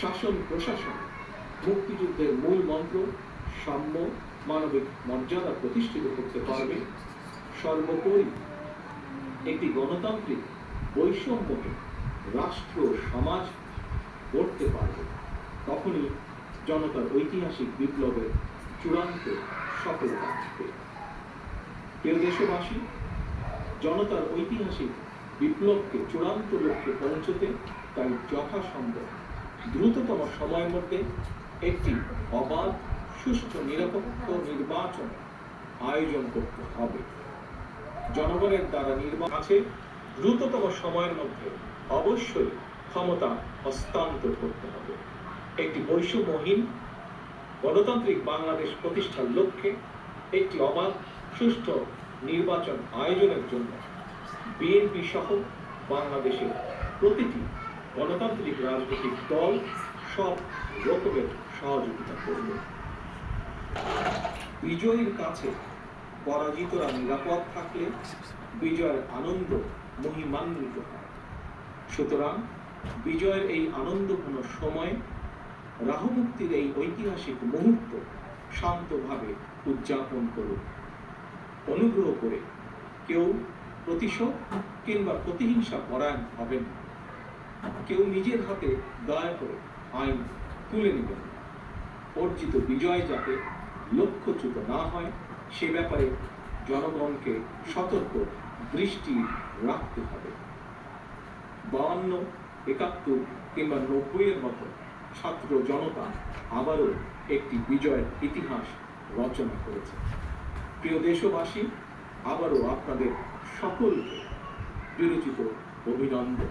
শাসন প্রশাসন, মুক্তিযুদ্ধের মূল মন্ত্র, সাম্য, মানবিক মর্যাদা প্রতিষ্ঠিত করতে পারবে। সর্বোপরি একটি গণতান্ত্রিক বৈষম্যহীন রাষ্ট্র সমাজ গড়তে পারবে। তখনই জনতার ঐতিহাসিক বিপ্লবের চূড়ান্ত সফলতা আসবে প্রিয় দেশবাসী, জনতার ঐতিহাসিক বিপ্লবকে চূড়ান্ত লক্ষ্যে পৌঁছতে তাই যথাসম্ভব দ্রুততম সময়ের মধ্যে একটি অবাধ, সুষ্ঠু, নিরপেক্ষ নির্বাচন আয়োজন করতে হবে। জনগণের দ্বারা নির্বাচন দ্রুততম সময়ের মধ্যে অবশ্যই ক্ষমতা হস্তান্তর করতে হবে। একটি বৈষম্যহীন, গণতান্ত্রিক বাংলাদেশ প্রতিষ্ঠার লক্ষ্যে একটি অবাধ, সুষ্ঠু নির্বাচন আয়োজনের জন্য বিএনপি সহ বাংলাদেশের প্রতিটি গণতান্ত্রিক রাজনৈতিক দল সব রকমের সহযোগিতা করবে। বিজয়ীর কাছে পরাজিতরা নিরাপদ থাকলে বিজয়ের আনন্দ মহিমান্বিত হয়। সুতরাং বিজয়ের এই আনন্দঘন সময়ে রাহুমুক্তির এই ঐতিহাসিক মুহূর্ত শান্তভাবে উদযাপন করুন অনুগ্রহ করে কেউ প্রতিশোধ কিংবা প্রতিহিংসা পরায়ণ হবেন না। কেউ নিজের হাতে দয়া করে আইন তুলে নেবেন অর্জিত বিজয় যাতে লক্ষ্যচ্যুত না হয়, সে ব্যাপারে জনগণকে সতর্ক দৃষ্টি রাখতে হবে। বাহান্ন একাত্তর কিংবা নব্বইয়ের মতো ছাত্র জনতা আবারও একটি বিজয়ের ইতিহাস রচনা করেছে। প্রিয় দেশবাসী, আবারও আপনাদের সকলকে বিরচিত অভিনন্দন।